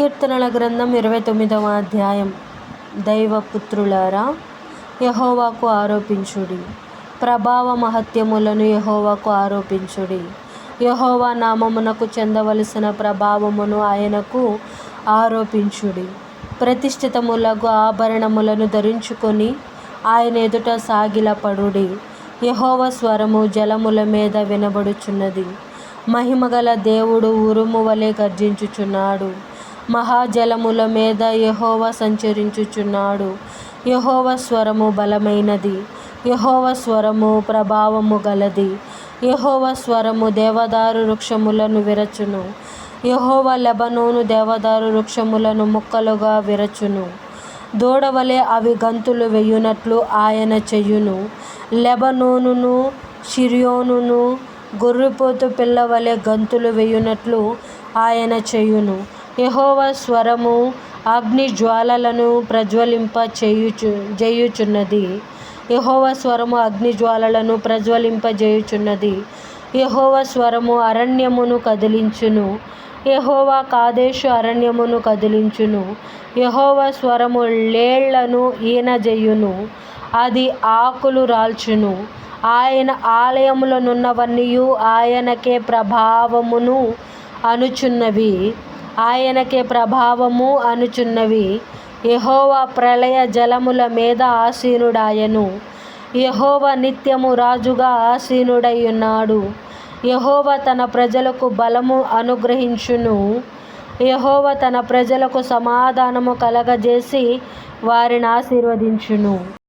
కీర్తనల గ్రంథం ఇరవై తొమ్మిదవ అధ్యాయం. దైవపుత్రులారా యహోవాకు ఆరోపించుడి. ప్రభావ మహత్యములను యహోవాకు ఆరోపించుడి. యహోవా నామమునకు చెందవలసిన ప్రభావమును ఆయనకు ఆరోపించుడి. ప్రతిష్ఠితములకు ఆభరణములను ధరించుకొని ఆయన ఎదుట సాగిలపడుడి. యహోవ స్వరము జలముల మీద వినబడుచున్నది. మహిమగల దేవుడు ఉరుము వలె గర్జించుచున్నాడు. మహాజలముల మీద యహోవ సంచరించుచున్నాడు. యహోవ స్వరము బలమైనది. యహోవ స్వరము ప్రభావము గలది. యహోవ స్వరము దేవదారు వృక్షములను విరచును. యహోవ లెబనోను దేవదారు వృక్షములను ముక్కలుగా విరచును. దూడవలే అవి గంతులు వేయునట్లు ఆయన చెయ్యును లెబనోనును షిర్యోనును గొర్రెపోతు పిల్లవలె గంతులు వేయునట్లు ఆయన చేయును. యహోవ స్వరము అగ్ని జ్వాలలను ప్రజ్వలింప చేయుచు చేయుచున్నది యహోవ స్వరము అగ్ని జ్వాలలను ప్రజ్వలింపజేయుచున్నది యహోవ స్వరము అరణ్యమును కదిలించును. యహోవా కాదేశు అరణ్యమును కదిలించును. యహోవ స్వరము లేళ్ళను ఈనజేయును. అది ఆకులు రాల్చును. ఆయన ఆలయములనున్నవన్నీయు ఆయనకే ప్రభావమును అనుచున్నవి. ఆయనకే ప్రభావము అనుచున్నవి. యహోవా ప్రళయ జలముల మీద ఆసీనుడాయెను. యహోవ నిత్యము రాజుగా ఆసీనుడై ఉన్నాడు యహోవ తన ప్రజలకు బలము అనుగ్రహించును. యహోవ తన ప్రజలకు సమాధానము కలగజేసి వారిని ఆశీర్వదించును.